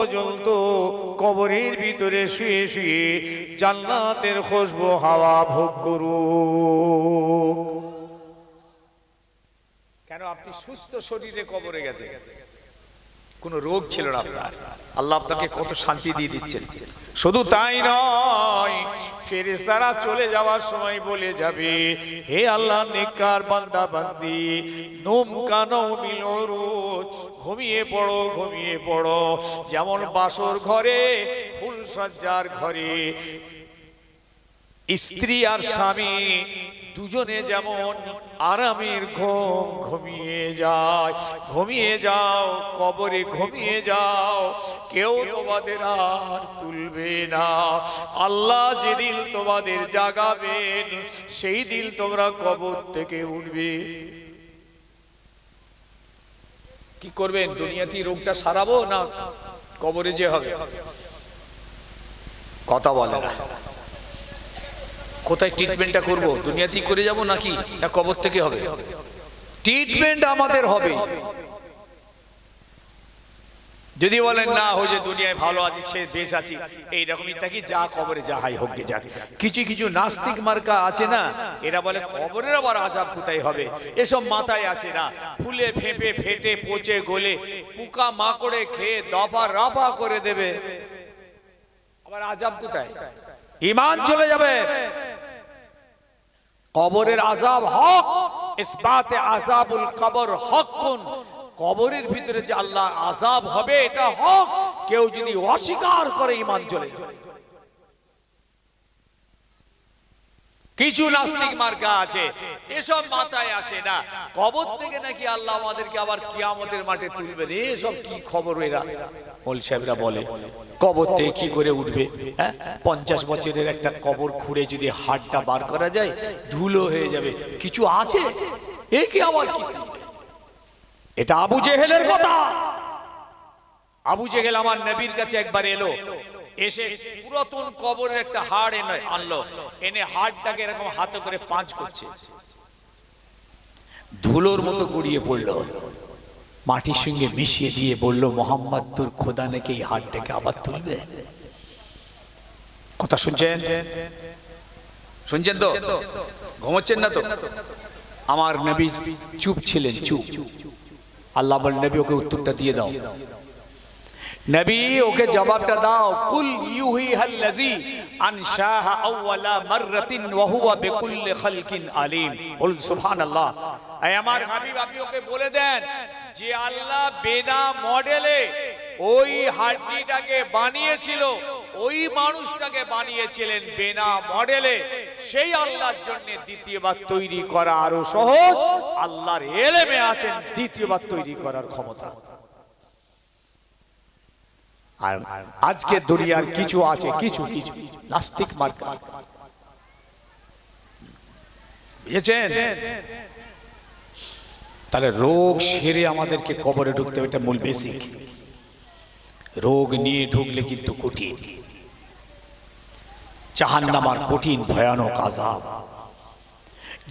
পর্যন্ত কবরের ভিতরে শুয়ে শুয়ে জান্নাতের খুশবু হাওয়া ভোগ করু কেন আপনি সুস্থ শরীরে কবরে গেছেন? কোনো রোগ ছিল না আপনার। আল্লাহ আপনাকে কত শান্তি দিয়ে দিচ্ছেন। শুধু তাই নয়, ফেরেশতারা চলে যাওয়ার সময় বলে যাবে, হে আল্লাহ, নেককার বান্দা বান্দি নুম কানো মিল ঘুমিয়ে পড়ো ঘুমিয়ে পড়ো। যেমন বাসর ঘরে ফুল সজ্জার ঘরে, স্ত্রী আর স্বামী দুজনে যেমন আরামের ঘুম ঘুমিয়ে যায়। ঘুমিয়ে যাও, কবরে ঘুমিয়ে যাও, কেউ তোমাদের আর তুলবে না। আল্লাহ যে যেদিন তোমাদের জাগাবেন, সেই দিন তোমরা কবর থেকে উঠবে। কি করবেন? দুনিয়াতে রোগটা সারাবো না কবরে যে হবে? কথা বলে না। কোথায় ট্রিটমেন্টটা করব? দুনিয়াতেই করে যাব নাকি? না কবর থেকে হবে? ট্রিটমেন্ট আমাদের হবে। যদি বলেন, না হো যে দুনিয়ায় ভালো আছি, সে বেশ আছি, এইরকমই থাকি, যা কবরে যা হাই হোক যাক। কিছু কিছু নাস্তিক মার্কা আছে না? এরা বলে, কবরের আবার আজাব কোথায় হবে? এসব মাথায় আসে না। ফুলে ফেঁপে, ফেটে, পচে, গলে, পোকা মাকড়ে খেয়ে দফা রাফা করে দেবে। আবার আজাব কোথায়? ইমান চলে যাবে। কবরের আজাব হক, ইসবাতে আজাবুল কবর হকুন কবরের ভিতরে যে আল্লাহর আজাব হবে, এটা হক। কেউ যদি অস্বীকার করে ইমান চলে যাবে। কিছু নাস্তিক মার্কা আছে। এসব মাথায় আসে না। কবর থেকে নাকি আল্লাহ আমাদেরকে আবার কিয়ামতের মাঠে তুলবে রে এসব কি খবর এরা? মৌল সাহেবরা বলে, কবর থেকে কি করে উঠবে? হ্যাঁ? পঞ্চাশ বছরের একটা কবর খুঁড়ে যদি হাড়টা বার করা যায়, ধুলো হয়ে যাবে। কিছু আছে? এ কি আবার কি এটা আবু জেহেলের কথা। আবু জেহেল আমার নবীর কাছে একবার এলো। এসে পুরাতন কবরের একটা হাড় এনে আনলো। এনে হাড়টাকে এরকম হাতে করে পাঁচ করছে। ধুলোর মতো গড়িয়ে পড়ল। মাটির সঙ্গে মিশিয়ে দিয়ে বলল, মোহাম্মদ, তোর খোদা নাকি এই হাড়টাকে আবার তুলবে? কথা শুনছেন? শুনছেন তো? ঘুমোচ্ছেন না তো? আমার নবী চুপ ছিলেন, চুপ। আল্লাহ নবী ওকে উত্তরটা দিয়ে দাও। নবী, ওকে জবাবটা দাও। কুল ইউহি হাল্লাজি আনশাহা আউওয়ালা মাররাতিন ওয়া হুয়া বিকুল্লি খালকিন আলিম। বল সুবহানাল্লাহ। এই আমার হাবিব, আপনি ওকে বলে দেন যে আল্লাহ বেনা মডেলে ওই হাড্ডিটাকে বানিয়েছিল, ওই মানুষটাকে বানিয়েছিলেন বেনা মডেলে। সেই আল্লাহর জন্য দ্বিতীয়বার তৈরি করা আরও সহজ। আল্লাহর এলেমে আছেন, দ্বিতীয়বার তৈরি করার ক্ষমতা। আর আজকে দুনিয়ার কিছু আছে, কিছু কিছু। নাস্তিক মার্কা বুঝেছেন? তাহলে রোগ সেরে আমাদেরকে কবরে ঢুকতে এটা মূল বেসিক রোগ নিয়ে ঢুকলে কিন্তু কঠিন। জাহান্নামার কঠিন, ভয়ানক আজাব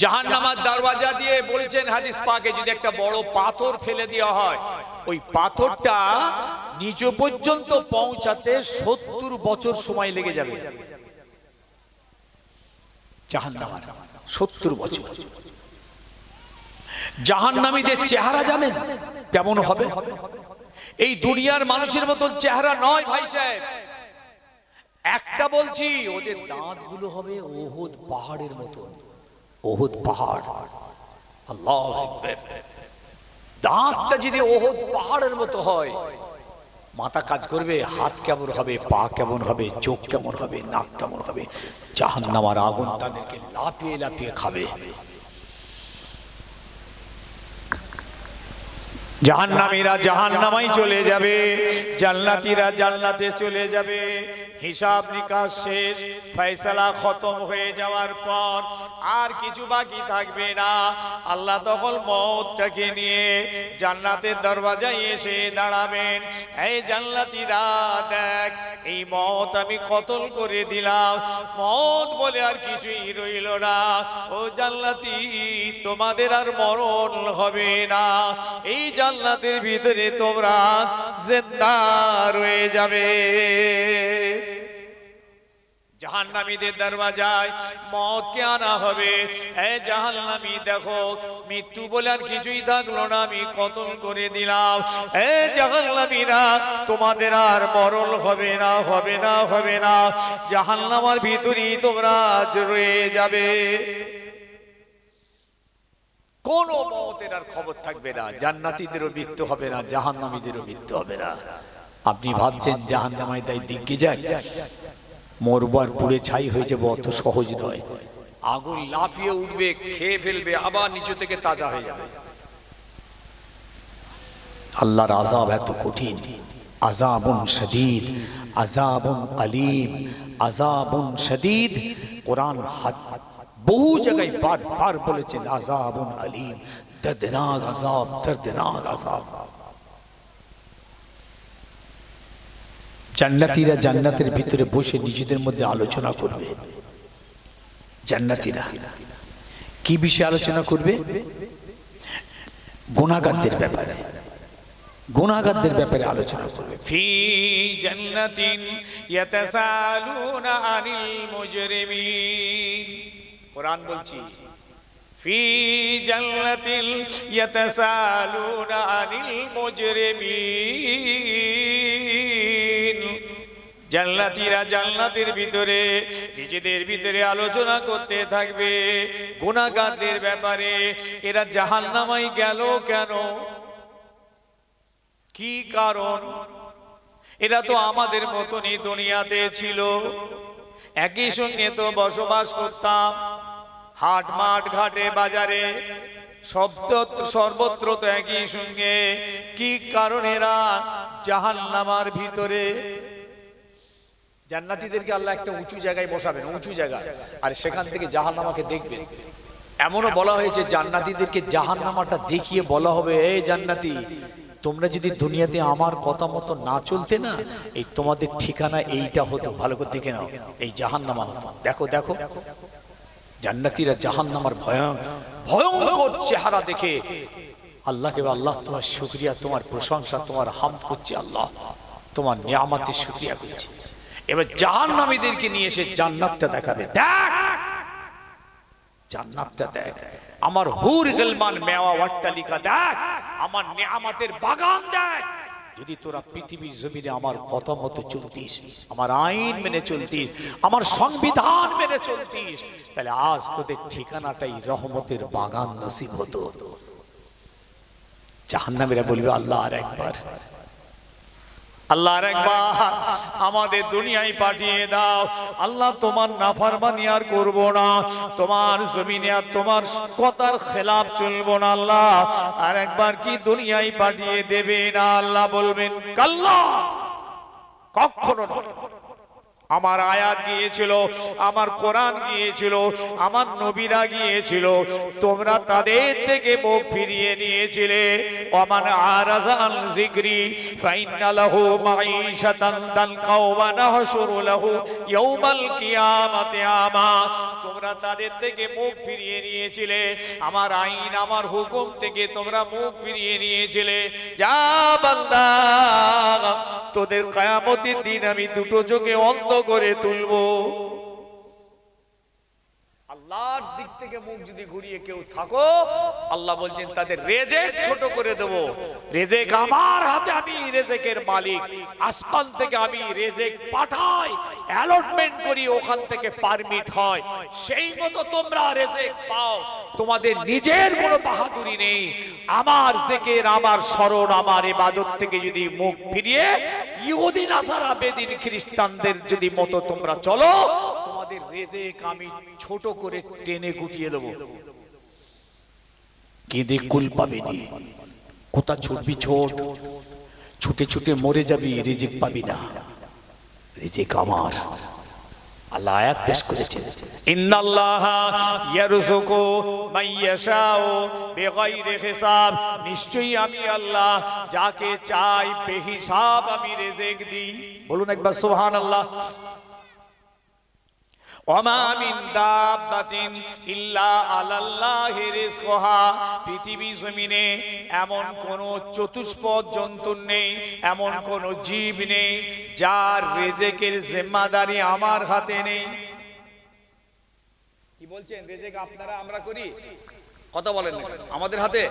জাহান্নামার দরওয়াজা দিয়ে বলছেন হাদিস পাকে, যদি একটা বড় পাথর ফেলে দেওয়া হয়, ওই পাথরটা নিচ পর্যন্ত পৌঁছাতে সত্তর বছর সময় লেগে যাবে। জাহান্নামার সত্তর বছর। জাহান্নামীদের চেহারা জানেন কেমন হবে? এই দুনিয়ার মানুষের মতন চেহারা নয় ভাই সাহেব। একটা বলছি, ওদের দাঁতগুলো হবে ওহুদ পাহাড়ের মতন। ওহুদ পাহাড়। দাঁতটা যদি ওহুদ পাহাড়ের মতো হয় মাথা কাজ করবে, হাত কেমন হবে, পা কেমন হবে, চোখ কেমন হবে, নাক কেমন হবে, জাহান্নামার আগুন তাদেরকে লাপিয়ে লাপিয়ে খাবে। জাহান্নামীরা জাহান্নামাই চলে যাবে, জান্নাতীরা জান্নাতে চলে যাবে। হিসাব নিকাশ শেষ, ফয়সালা খতম হয়ে যাওয়ার পর আর কিছু বাকি থাকবে না। আল্লাহ তখন মতটাকে নিয়ে জান্নাতের দরওয়াজায় এসে দাঁড়াবেন। এই জান্নাতীরা, দেখ, এই মত আমি কতল করে দিলাম। মত বলে আর কিছুই রইল না। ও জান্নাতি, তোমাদের আর মরণ হবে না। এই জান্নাত জান্নাতের ভিতরে তোমরা জিন্দা রয়ে যাবে। জাহান্নামীদের দরওয়াজায় মতকে আনা হবে। এ জাহান্নামী, দেখো, মৃত্যু বলে আর কিছুই থাকল না, আমি কতল করে দিলাম। এ জাহান্নামীরা, তোমাদের আর মরণ হবে না হবে না হবে না। জাহান্নামার ভিতরেই তোমরা রয়ে যাবে। কোনো মতের আর খবর থাকবে না। জান্নাতীদেরও মৃত্যু হবে না, জাহান্নামীদেরও মৃত্যু হবে না। আপনি ভাবছেন জাহান্নামায় তাই দিগ্গে যায়? মরবার পুড়ে ছাই হয়ে যাবে অত সহজ নয়। আগুন লাফিয়ে উঠবে, খেয়ে ফেলবে, আবার নিচু থেকে তাজা হয়ে যাবে। আল্লাহর আজাব এত কঠিন। আজাবুন শদীদ আজাবুন আলিম আজাবুন শদীদ। কোরআন হাত বহু জায়গায় বারবার বলেছেন আজাব আলিম, দর্দনাক আজাব দর্দনাক আজাব জান্নাতিরা জান্নাতের ভিতরে বসে নিজেদের মধ্যে আলোচনা করবে। জান্নাতিরা কি বিষয়ে আলোচনা করবে? গুণাগারদের ব্যাপারে। গুণাগারদের ব্যাপারে আলোচনা করবে। ফি জান্নাতিন ইয়াতাসালুনা আনিল মুজরিমিন। কোরআন বলছি في جنة يتساءلون عن المجرمين জান্নাতীরা জান্নাতের ভিতরে নিজেদের ভিতরে আলোচনা করতে থাকবে গুণাগারদের ব্যাপারে এরা জাহান্নামাই গেল কেন কি কারণ এরা তো আমাদের মতনই দুনিয়াতে ছিল একই সঙ্গে তো বসবাস করতাম হাট মাঠ ঘাটে বাজারে সর্বত্র তো একই সঙ্গে। কি কারণ এরা জাহান্নামার ভিতরে? জান্নাতীদেরকে আল্লাহ একটা উঁচু জায়গায় বসাবেন, উঁচু জায়গায় আর সেখান থেকে জাহান্নামাকে দেখবেন। এমনও বলা হয়েছে, জান্নাতীদেরকে জাহান্নামাটা দেখিয়ে বলা হবে, এ জান্নাতি, তোমরা যদি দুনিয়াতে আমার কথা মতো না চলতে না, এই তোমাদের ঠিকানা এইটা হতো। ভালো করে দেখে নাও, এই জাহান্নামা হতো। দেখো দেখো। জান্নাতীরা জাহান্নামার ভয়ঙ্কর ভয়ঙ্কর চেহারা দেখে আল্লাহকে আল্লাহ, তোমার শুক্রিয়া, তোমার প্রশংসা, তোমার হাম করছি, আল্লাহ, তোমার নিয়ামতের শুক্রিয়া করছি। এবার জাহান্নামীদেরকে নিয়ে এসে জান্নাতটা দেখাবে। দেখ! জান্নাতটা দেখ। আমার হুর গলমান মেওয়া অট্টালিকা দেখ! আমার নিয়ামতের বাগান দেখ! যদি তোরা পৃথিবীর জমিনে আমার কথা মতো চলতিস, আমার আইন মেনে চলতিস, আমার সংবিধান মেনে চলতিস, তাহলে আজ তোদের ঠিকানাটাই রহমতের বাগান নসিব হতো। জাহান্নামীরা বলবে, আল্লাহ আর একবার। আল্লাহ একবার আমাদের দুনিয়ায় পাঠিয়ে দাও। আল্লাহ তোমার নাফারমানি আর করব না। তোমার জমিনে আর তোমার কথার খেলাপ চলবো না আল্লাহ। আর একবার কি দুনিয়ায় পাঠিয়ে দেবে না আল্লাহ বলবেন, কাল্লা! কখনো নয়। আমার আয়াত গিয়েছিল, আমার কোরআন গিয়েছিল, আমার নবীরা গিয়েছিল, তোমরা তাদের থেকে মুখ ফিরিয়ে নিয়েছিলে। ওমান আরাজান জিকরি, ফাইন্না লাহু মাঈশাতান দানকা ওয়া নাহশুরু ইয়াউমাল কিয়ামাতি আমা তোমরা তাদের থেকে মুখ ফিরিয়ে নিয়েছিলে, আমার আইন, আমার হুকুম থেকে তোমরা মুখ ফিরিয়ে নিয়েছিলে। যা বান্দা, তোদের কায়ামতের দিন আমি দুটো চোখে অন্ধ করে তুলবো। আল্লাহর দিক থেকে মুখ যদি ঘুরিয়ে কেউ থাকো, আল্লাহ বলছেন তাদের রেজেক ছোট করে দেব। রেজেক আমার হাতে, আমি রেজেকের মালিক। আসমান থেকে আমি রেজেক পাঠাই অ্যালটমেন্ট করি, ওখান থেকে পারমিট হয়। সেই মতো তোমরা রেজেক পাও। তোমাদের নিজের কোনো বাহাদুরি নেই। আমার জেকের, আমার স্মরণ, আমার ইবাদত থেকে যদি মুখ ফিরিয়ে, ইহুদিন নাসারা বেদিন, খ্রিস্টানদের যদি মতো তোমরা চলো তোমাদের রেজেক আমি ছোট করে টেনে গুটিয়ে দেবো। কেঁদে কুল পাবিনি। কোথা ছুটবি ছোট? ছুটে ছুটে মরে যাবি, রেজেক পাবি না। রেজেক আমার। আল্লাহ আয়াত পেশ করেছেন। ইয়ারযুকু মাইয়াশাউ বিগাইরি হিসাব। নিশ্চয়ই আমি আল্লাহ যাকে চাই, বেহিসাব আমি রিজিক দিই। বলুন একবার সুবহানাল্লাহ। পৃথিবী জমিনে এমন কোন চতুষ্পদ জন্তু নেই, এমন কোন জীব নেই, যার রেজেকের জিম্মাদারি আমার হাতে নেই। কি বলছেন? রেজেক আপনারা, আমরা করি? কথা বলেন আমাদের হাতে?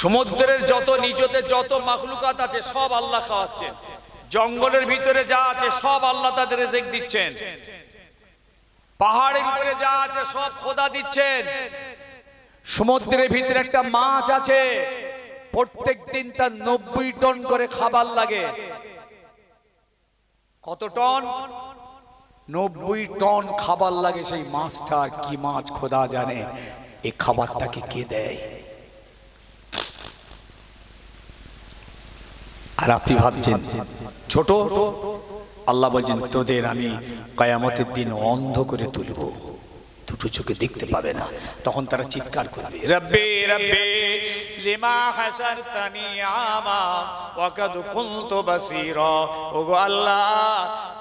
সমুদ্রের যত নিচতে যত মাখলুকাত আছে, সব আল্লাহ খাওয়াচ্ছেন। জঙ্গলের ভিতরে যা আছে সব আল্লাহ তাদের রেজেক দিচ্ছেন। পাহাড়ের উপরে যা আছে সব খোদা দিচ্ছেন। সমুদ্রের ভিতরে একটা মাছ আছে। প্রত্যেক দিন তার নব্বই টন করে খাবার লাগে। কত টন? নব্বই টন খাবার লাগে সেই মাছটার কি মাছ খোদা জানে। এই খাবারটাকে কে দেয়? আর আপনি ভাবছেন ছোট? আল্লাহ বলছেন তোদের আমি কয়ামতের দিন অন্ধ করে তুলব। দুটো চোখে দেখতে পাবে না। তখন তারা চিৎকার করবে, রব্বে রব্বে, লিমা হাসারতানি আমা, ওয়াকাদ কুনতু বাসীরা। ওগো আল্লাহ,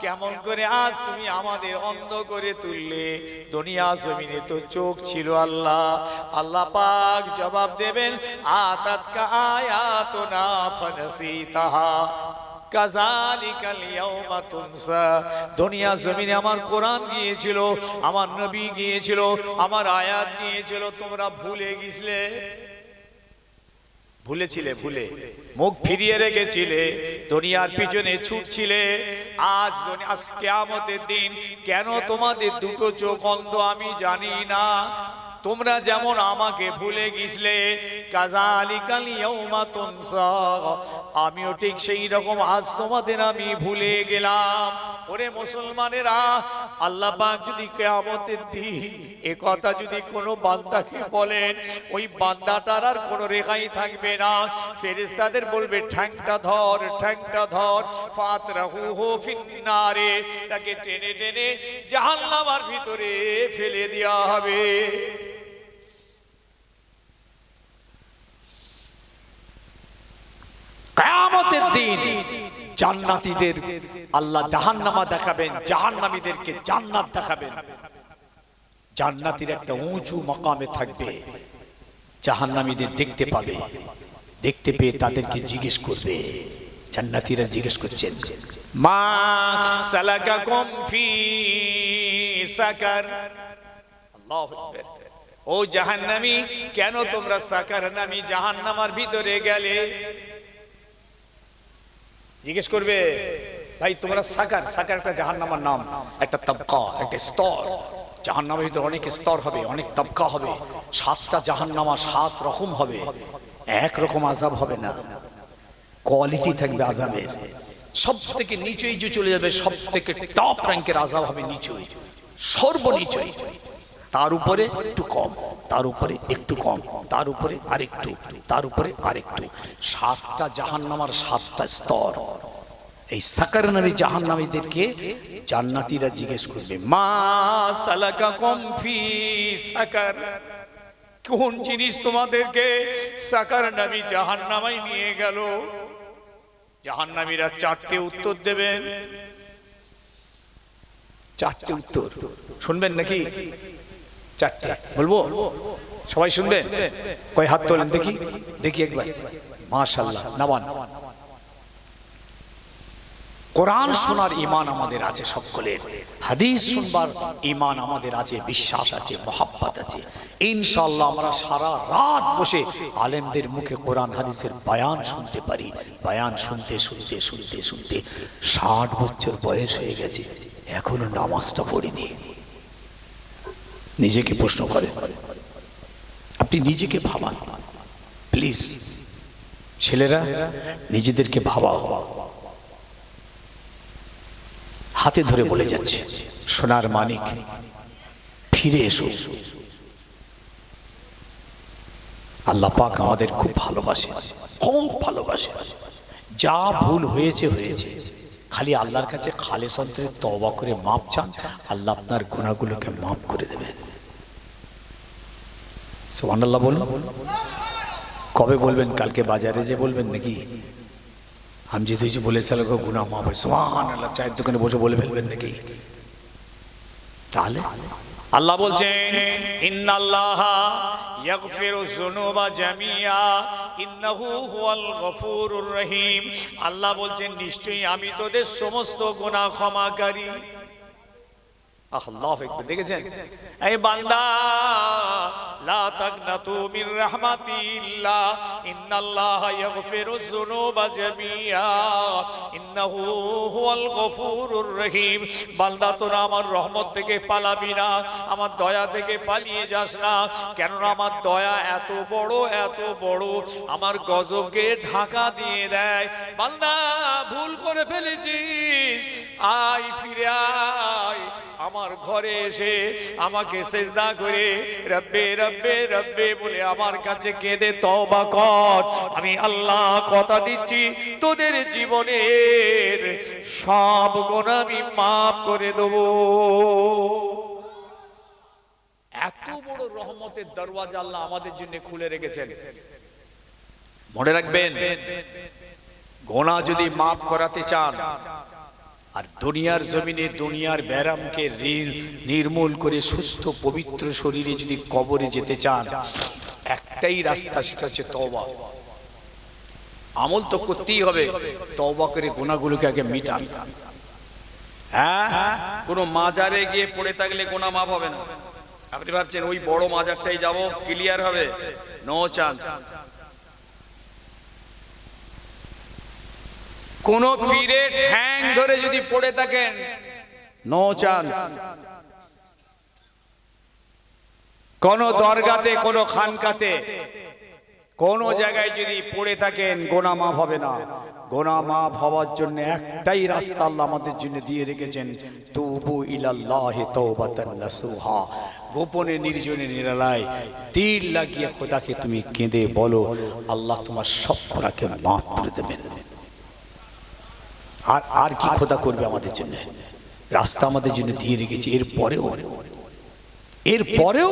কেমন করে আজ তুমি আমাদের অন্ধ করে তুললে। দুনিয়া জমিনে তো চোখ ছিল আল্লাহ। আল্লাহ পাক জবাব দেবেন, আতাতকা আয়াতুনা ফানসিতাহা। দুনিয়া জমিনে আমার কোরআন গিয়েছিল, আমার নবী গিয়েছিল, আমার আয়াত গিয়েছিল, তোমরা ভুলে গিয়েছিলে? ভুলেছিলে, ভুলে। মুখ ফিরিয়ে রেখেছিলে, দুনিয়ার পিছনে ছুটছিলে। আজ আজ কেয়ামতের দিন কেন তোমাদের দুটো চোখ অন্ধ আমি জানি না। তোমরা যেমন আমাকে ভুলে গিয়েছিলে আমিও ঠিক সেই রকম আজ তোমাদের আমি ভুলে গেলাম। ওরে মুসলমানেরা, আল্লাহ পাক যদি কেয়ামতের এ কথা যদি কোনো বান্দাকে বলেন, ওই বান্দাটার আর কোনো রেখাই থাকবে না। ফেরেশতাদের বলবে, ঠ্যাংটা ধর ঠ্যাংটা ধর, ফাতরাহু হো ফিন্নারে। তাকে টেনে টেনে জাহান্নামার ভিতরে ফেলে দেওয়া হবে। কেয়ামতের দিন জান্নাতীদের আল্লাহ জাহান্নামা দেখাবেন, জাহান্নামীদেরকে জান্নাত দেখাবেন। জান্নাতীর একটা উঁচু মকামে থাকবে, জাহান্নামীদের দেখতে পাবে। দেখতে পেয়ে তাদেরকে জিজ্ঞেস করবে, জান্নাতীরা জিজ্ঞেস করছেন, মা সালাকাকুম ফি সাকার? আল্লাহু আকবার। ও জাহান্নামী, কেন তোমরা সাকার নামী জাহান্নামার ভিতরে গেলে? জিজ্ঞেস করবে, ভাই, তোমরা সাকার সাকার একটা জাহান্নামার নাম। একটা তবকা, একটা স্তর। জাহান্নামের ভিতরে অনেক স্তর হবে, অনেক তবকা হবে। সাতটা জাহান্নামা সাত রকম হবে। এক রকম আজাব হবে না। কোয়ালিটি থাকবে আজাবের সব থেকে নিচুই যে চলে যাবে সব থেকে টপ র্যাঙ্কের আজাব হবে নিচুই। সর্বনিচুই। তার উপরে একটু কম, তার উপরে একটু কম, তার উপরে আরেকটু, তার উপরে আরেকটু। সাতটা জাহান্নামার সাতটা স্তর। এই সাকার নামী জাহান্নামীদেরকে জান্নাতীরা জিজ্ঞেস করবে, মা মা সালাকাকুম ফি সাকার। কোন জিনিস তোমাদেরকে সাকার নামী জাহান্নামায় নিয়ে গেল? জাহান্নামীরা চারটে উত্তর দেবেন। চারটে উত্তর। শুনবেন নাকি? চারটে। বলব? সবাই শুনবেন? কয় হাত তোলেন? দেখি দেখি একবার। মাশাল্লাহ নাবান কোরআন শোনার ইমান আমাদের আছে সকলের হাদিস শুনবার ইমান আমাদের আছে, বিশ্বাস আছে, মহাব্বত আছে। ইনশাল্লাহ আমরা সারা রাত বসে আলেমদের মুখে কোরআন, হাদিসের বায়ান শুনতে পারি। বায়ান শুনতে শুনতে শুনতে শুনতে ষাট বছর বয়স হয়ে গেছে। এখনও নামাজটা পড়িনি। নিজেকে প্রশ্ন করেন আপনি নিজেকে ভাবান। প্লিজ, ছেলেরা, নিজেদেরকে ভাবাও। হাতে ধরে বলে যাচ্ছে, সোনার মানিক, ফিরে এসো। আল্লাহ পাক আমাদের খুব ভালোবাসে খুব ভালোবাসে। যা ভুল হয়েছে হয়েছে। খালি আল্লাহর কাছে খালে সন্ত্রে তবা করে মাপ চান, আল্লাহ আপনার গুণাগুলোকে মাফ করে দেবেন। সোহান আল্লাহ বলুন। কবে বলবেন? কালকে বাজারে যে বলবেন নাকি? আমি যে বলে চাল গুনা মা ভাই সোহান আল্লাহ চায়ের দোকানে বসে বলে ফেলবেন নাকি? তাহলে? আল্লাহ বলছেন, ইন্নাল্লাহ জামিয়া রহিম। আল্লাহ বলছেন, নিশ্চয়ই আমি তোদের সমস্ত গুনাহ ক্ষমাকারী। আল্লাহ দেখেছেন? এই বান্দা, লা তাকনাতু মির রাহমাতিল্লাহ, ইন্নাল্লাহ ইয়াগফিরু যুনুবা জামিয়া, ইন্নাহু হুয়াল গফুরুর রহিম। বান্দা, তোরা আমার রহমত থেকে পালাবি না, আমার দয়া থেকে পালিয়ে যাস না, কেননা আমার দয়া এত বড় এত বড়, আমার গজবকে ঢাকা দিয়ে দেয়। বান্দা, ভুল করে ফেলেছিস, আয় ফিরে আয়। আমার ঘরে এসে আমাকে সেজদা করে, রব্বে রব্বে রব্বে বলে আমার কাছে কেঁদে তবা কর। আমি আল্লাহ কথা দিচ্ছি, তোদের জীবনের সব গুণ আমি মাফ করে দেবো। এত বড় রহমতের দরওয়াজা আল্লাহ আমাদের জন্য খুলে রেখেছেন। মনে রাখবেন গোনা যদি মাফ করাতে চান আর দুনিয়ার জমিনে দুনিয়ার ব্যারামকে ঋণ নির্মূল করে সুস্থ, পবিত্র শরীরে যদি কবরে যেতে চান, একটাই রাস্তা সেটা হচ্ছে তওবা। আমল তো করতেই হবে তবা করে গোনাগুলোকে আগে মিটান। হ্যাঁ? কোনো মাজারে গিয়ে পড়ে থাকলে গোনা মাফ হবে না। আপনি ভাবছেন, ওই বড় মাজারটাই যাব ক্লিয়ার হবে? নো চান্স কোন পীরে ঠ্যাং ধরে যদি পড়ে থাকেন নো চান্স কোন দরগাতে, কোন খানকাতে, কোন জায়গায় যদি পড়ে থাকেন, গোনা মাফ হবে না। গোনা মাফ হওয়ার জন্য একটাই রাস্তা আল্লাহ আমাদের জন্য দিয়ে রেখেছেন, তুবু ইলাল্লাহি তাওবাতান নাসুহা। গোপনে, নির্জনে, নিরালায় দিল লাগিয়ে খোদাকে তুমি কেঁদে বলো, আল্লাহ তোমার সব গোনাকে মাফ করে দেবেন। আর আর কি খোদা করবে আমাদের জন্য রাস্তা আমাদের জন্য দিয়ে রেখেছে এর পরেও এর পরেও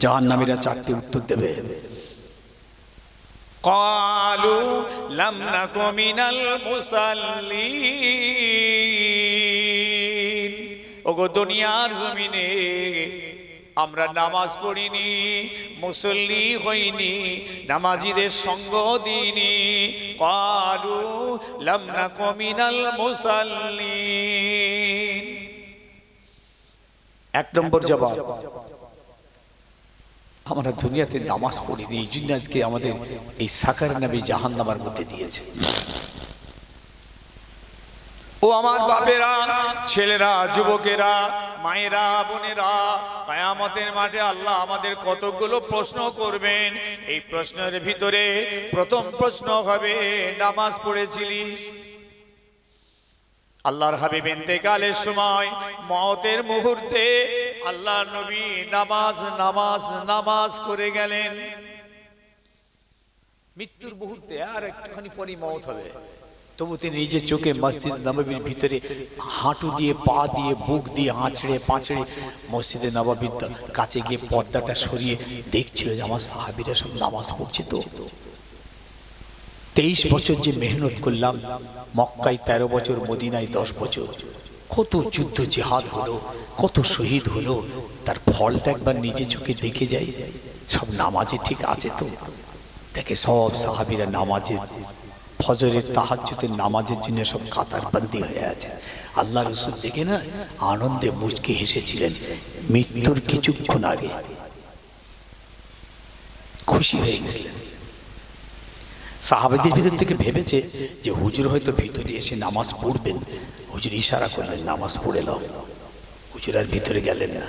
জাহান নামীরা চারটি উত্তর দেবে قالوا لم نك من المصلين ওগো দুনিয়ার জমিনে আমরা নামাজ পড়িনি, মুসল্লি হইনি, নামাজিদের সঙ্গ দিইনি। কালু লাম নাকু মিনাল মুসাল্লিন। এক নম্বর জবাব, আমরা দুনিয়াতে নামাজ পড়িনি, এই জন্য আজকে আমাদের এই সাকার নামে জাহান নামার মধ্যে দিয়েছে। ও আমার বাপেরা, ছেলেরা, যুবকেরা, মায়েরা, বোনেরা, কায়ামতের মাঠে আল্লাহ আমাদের কতগুলো প্রশ্ন করবেন। এই প্রশ্নের ভিতরে প্রথম প্রশ্ন হবে, নামাজ পড়েছিলিস? আল্লাহর হাবিব ইন্তেকালের সময় মতের মুহূর্তে আল্লাহ নবী নামাজ নামাজ নামাজ করে গেলেন। মৃত্যুর মুহূর্তে আর একটুখানি পরই মত হবে। তবু তিনি নিজের চোখে মসজিদ নবাবির ভিতরে হাঁটু দিয়ে, পা দিয়ে, বুক দিয়ে আঁচড়ে পাঁচড়ে মসজিদে নবাবির কাছে গিয়ে পর্দাটা সরিয়ে দেখছিল যে আমার সাহাবিরা সব নামাজ পড়ছে তো। তেইশ বছর যে মেহনত করলাম, মক্কায় তেরো বছর, মদিনায় দশ বছর, কত যুদ্ধ জেহাদ হলো, কত শহীদ হলো, তার ফলটা একবার নিজে চোখে দেখে যাই, সব নামাজে ঠিক আছে তো? দেখে সব সাহাবিরা নামাজে ফজরের তাহাজ্জুদের নামাজের জন্য সব কাতারবন্দি হয়ে আছে। আল্লাহ রসুল দেখে না, আনন্দে মুচকে হেসেছিলেন, মৃত্যুর কিছুক্ষণ আগে। খুশি হয়ে গেছিলেন। সাহাবেদের ভিতর থেকে ভেবেছে যে হুজুর হয়তো ভিতরে এসে নামাজ পড়বেন। হুজুর ইশারা করলেন, নামাজ পড়ে নাও। হুজুর আর ভিতরে গেলেন না।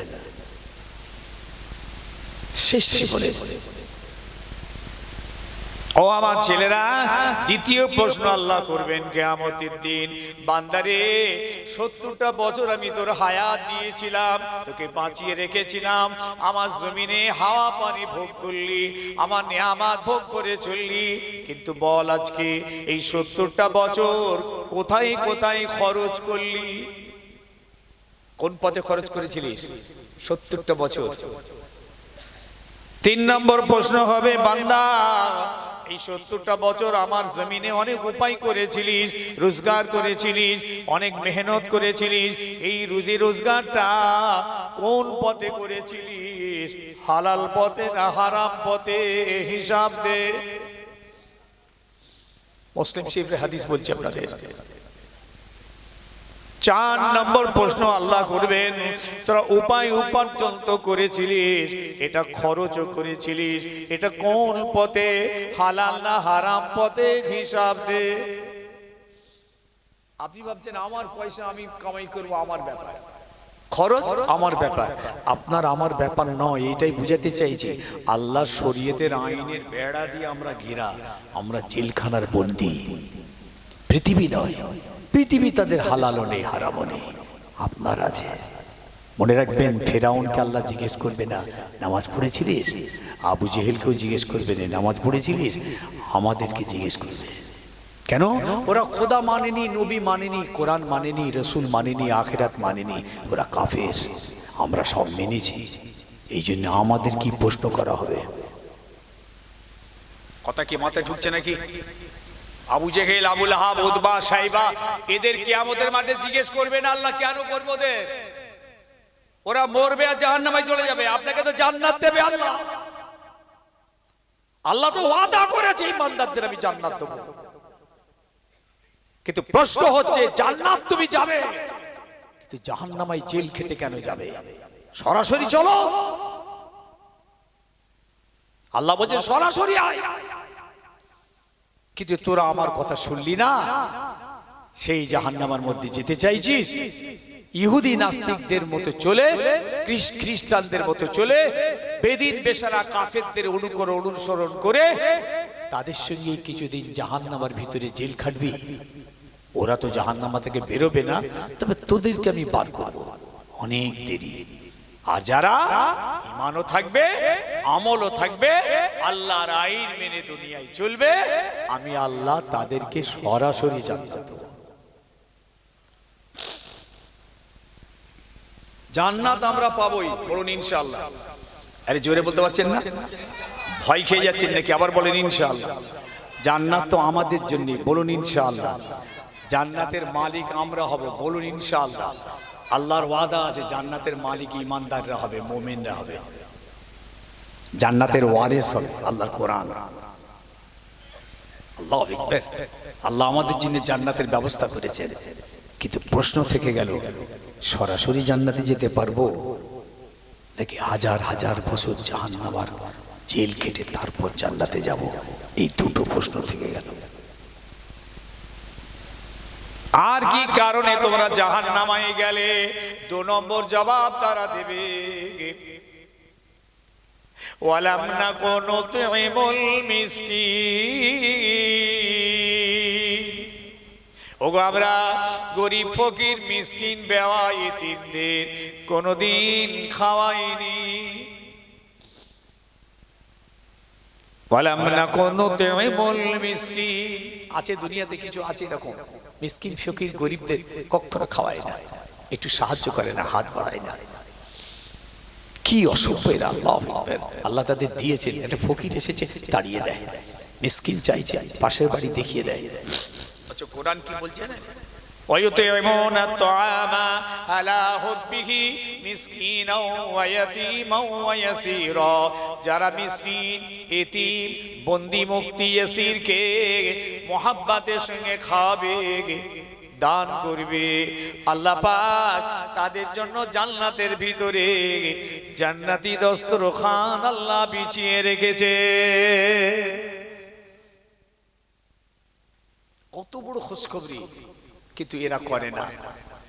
শেষ জীবনে ও আমার ছেলেরা, দ্বিতীয় প্রশ্ন আল্লাহ করবেন কেয়ামতের দিন। বান্দারে, সত্তরটা বছর আমি তোর হায়াত দিয়েছিলাম, তোকে বাঁচিয়ে রেখেছিলাম, আমার জমিনে হাওয়া পানি ভোগ করলি, আমার নিয়ামাত ভোগ করে চললি। কিন্তু বল আজকে, এই সত্তরটা বছর কোথায় কোথায় খরচ করলি? কোন পথে খরচ করেছিলিস? সত্তরটা বছর। তিন নম্বর প্রশ্ন হবে, বান্দা এই সত্তরটা বছর আমার জমিনে অনেক উপায় করেছিলিস, রোজগার করেছিলিস, অনেক মেহনত করেছিলিস। এই রুজি রোজগারটা কোন পথে করেছিলিস? হালাল পথে না হারাম পথে? হিসাব দে। মুসলিম শিবরে হাদিস বলছি আপনাদের। চার নম্বর প্রশ্ন আল্লাহ করবেন তোরা উপায় উপার্জন তো করেছিলিস এটা খরচও করেছিলিস এটা কোন পথে হালাল না হারাম পথে হিসাব দে। আপনি ভাবছেন আমার পয়সা আমি কামাই করব আমার ব্যাপার। খরচ আমার ব্যাপার আপনার আমার ব্যাপার নয় এইটাই বুঝাতে চাইছি। আল্লাহ শরীয়তের আইনের বেড়া দিয়ে আমরা ঘেরা আমরা জেলখানার বন্দি। পৃথিবী নয়। পৃথিবী তাদের হালালও নেই, হারামও নেই। আপনার আছে। মনে রাখবেন, ফেরাউনকে আল্লাহ জিজ্ঞেস করবে না, নামাজ পড়েছিলিস? আবু জেহেলকেও জিজ্ঞেস করবে না, নামাজ পড়েছিলিস? আমাদেরকে জিজ্ঞেস করবে। কেন? ওরা খোদা মানেনি, নবী মানেনি, কোরআন মানেনি, রসুল মানেনি, আখেরাত মানেনি, ওরা কাফের। আমরা সব মেনেছি। এই জন্য আমাদের কি প্রশ্ন করা হবে? কথা কি মাথায় ঢুকছে নাকি? আবু জেহেল আবুল আহাব উদবা সাইবা, এদের কে কিয়ামতের মাঠে জিজ্ঞেস করবে না, আল্লাহ কেন করব ওদের? ওরা মরবে আর জাহান্নামায় চলে যাবে। আপনাকে তো জান্নাত দেবে আল্লাহ। আল্লাহ তো ওয়াদা করেছে এই ইমানদারদের আমি জান্নাত দেবো। কিন্তু প্রশ্ন হচ্ছে, জান্নাত তুমি যাবে, কিন্তু জাহান্নামায় জেল খেটে কেন যাবে? সরাসরি চলো। আল্লাহ বলছে সরাসরি আয়। কিন্তু তোরা আমার কথা শুনলি না? সেই জাহান্নামার মধ্যে যেতে চাইছিস ইহুদি নাস্তিকদের মতো চলে খ্রিস্টানদের মতো চলে, বেদিন বেসারা কাফেরদের অনুকরণ, অনুসরণ করে তাদের সঙ্গে কিছুদিন জাহান্নামার ভিতরে জেল খাটবি। ওরা তো জাহান্নামা থেকে বেরোবে না, তবে তোদেরকে আমি বার করব। অনেক দেরি। আর যারা ইমানও থাকবে আমলও থাকবে আল্লাহর আইন মেনে দুনিয়ায় চলবে আমি আল্লাহ তাদেরকে সরাসরি জান্নাত দেবো। জান্নাত আমরা পাবোই বলুন ইনশাআল্লাহ। আরে জোরে বলতে পারছেন না? ভয় খেয়ে যাচ্ছেন নাকি? আবার বলেন ইনশাআল্লাহ। জান্নাত তো আমাদের জন্য বলুন ইনশাআল্লাহ। জান্নাতের মালিক আমরা হব বলুন ইনশাআল্লাহ। আল্লাহর ওয়াদা আছে, জান্নাতের মালিক ইমানদাররা হবে, মোমেনরা হবে। জান্নাতের ওয়ারেস হবে, আল্লাহর কোরআন। আল্লাহ আল্লাহ আমাদের জন্য জান্নাতের ব্যবস্থা করেছেন। কিন্তু প্রশ্ন থেকে গেল, সরাসরি জান্নাতে যেতে পারব? নাকি হাজার হাজার বছর জাহান নামার জেল খেটে তারপর জান্নাতে যাব? এই দুটো প্রশ্ন থেকে গেল। আর কি কারণে তোমরা জাহান নামায় গেলে? দু নম্বর জবাব তারা দেবে। ওয়ালাম না কোন ওগো আমরা গরিব ফকির খাওয়াইনি ওয়ালাম না কোন তুইমুল মিসকিন আছে দুনিয়াতে কিছু আছে এরকম। মিসকিন ফকির গরিবদের কখনো খাওয়ায় না। একটু সাহায্য করে না হাত বাড়ায় না। কি অসভ্য এরা আল্লাহ আল্লাহ তাদের দিয়েছেন একটা ফকির এসেছে তাড়িয়ে দেয়। মিসকিন চাইছে পাশের বাড়ি দেখিয়ে দেয়। আচ্ছা কোরআন কি বলছে না ويطعمون الطعام على حبه مسكينا ويتيما ويسيرا যারা মিসকিন এতিম বন্দি মুক্তি ইয়াসিরকে মোহাব্বতের সঙ্গে খাবে দান করবে আল্লাহ পাক তাদের জন্য জান্নাতের ভিতরে জান্নাতি দস্তরখান আল্লাহ বিছিয়ে রেখেছে কত বড় খোঁজখবরি কিন্তু এরা করে না।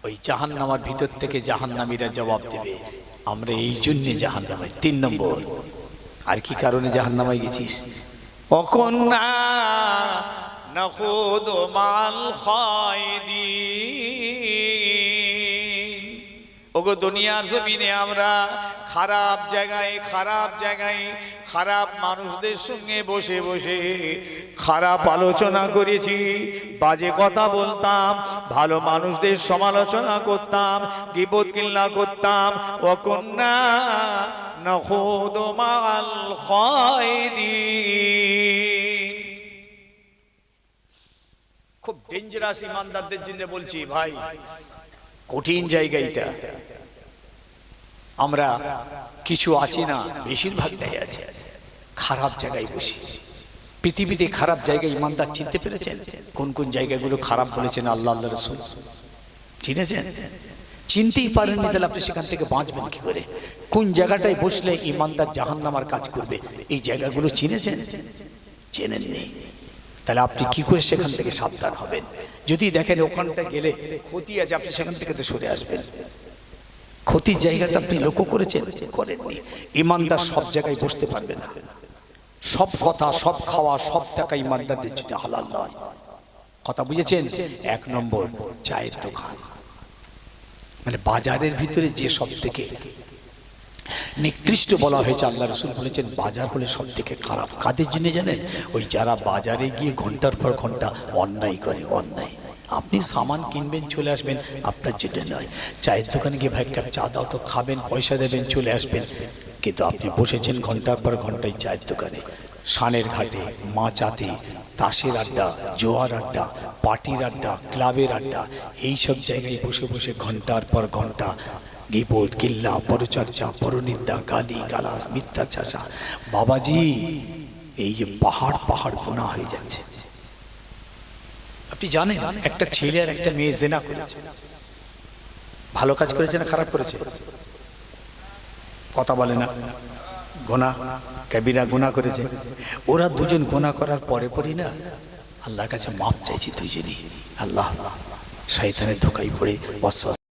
ওই জাহান নামার ভিতর থেকে জাহান নামীরা জবাব দেবে, আমরা এই জন্যে জাহান নামাই তিন নম্বর, আর কি কারণে জাহান্নামায় গেছিস? অকন্যা খুদ মাল খায়দিন ওগো দুনিয়ার জমিনে আমরা খারাপ জায়গায় খারাপ জায়গায়, খারাপ মানুষদের সঙ্গে বসে বসে খারাপ আলোচনা করেছি, বাজে কথা বলতাম, ভালো মানুষদের সমালোচনা করতাম, গিবত কিল্লা করতাম, ও কন্যা নখোদ মাল খায়দিন। খুব ডেঞ্জারাস ইমানদারদের জন্য বলছি ভাই কঠিন জায়গা এটা আমরা কিছু আছি না বেশিরভাগটাই আছে। খারাপ জায়গায় বসি। পৃথিবীতে খারাপ জায়গায় ইমানদার চিনতে পেরেছেন? কোন কোন জায়গাগুলো খারাপ বলেছেন আল্লাহ আল্লাহ রসুল? চিনেছেন? চিনতেই পারেননি, তাহলে আপনি সেখান থেকে বাঁচবেন কি করে? কোন জায়গাটায় বসলে ইমানদার জাহান্নামার কাজ করবে? এই জায়গাগুলো চিনেছেন? চেনেননি। তাহলে আপনি কি করে সেখান থেকে সাবধান হবেন? যদি দেখেন ওখানটা গেলে ক্ষতি আছে, আপনি সেখান থেকে তো সরে আসবেন। ক্ষতির জায়গাটা আপনি লক্ষ্য করেছেন? করেননি। ইমানদার সব জায়গায় বসতে পারবে না। সব কথা, সব খাওয়া, সব টাকা ইমানদারদের জন্য হালাল নয়। কথা বুঝেছেন? এক নম্বর, চায়ের দোকান। মানে বাজারের ভিতরে যে সব থেকে নিকৃষ্ট বলা হয়েছে, আল্লাহ রসুল বলেছেন, বাজার হলে সব থেকে খারাপ। কাদের জন্য জানেন? ওই যারা বাজারে গিয়ে ঘণ্টার পর ঘণ্টা অন্যায় করে, অন্যায়। আপনি সামান কিনবেন, চলে আসবেন, আপনার জন্য নয়। চায়ের দোকানে গিয়ে ভাই কাপ চা দাও তো, খাবেন, পয়সা দেবেন, চলে আসবেন। কিন্তু আপনি বসেছেন ঘণ্টার পর ঘন্টায় চায়ের দোকানে। সানের ঘাটে, মাচাতে, তাসের আড্ডা, জোয়ার আড্ডা, পার্টির আড্ডা, ক্লাবের আড্ডা, এইসব জায়গায় বসে বসে ঘণ্টার পর ঘণ্টা গিবোধ কিল্লা পরচর্চা, পরনিন্দা, গালি গালাস মিথ্যা চাষা বাবাজি, এই যে পাহাড় পাহাড় গোনা হয়ে যাচ্ছে। আপনি জানেন, একটা ছেলে আর একটা মেয়ে জেনা করেছে। ভালো কাজ করেছে না খারাপ করেছে? কথা বলে না। গোনা কবিরা গোনা করেছে। ওরা দুজন গোনা করার পরে পরই না আল্লাহর কাছে মাপ চাইছি দুজনই আল্লাহ, শয়তানের ধোকায় পড়ে, অস্বস্তি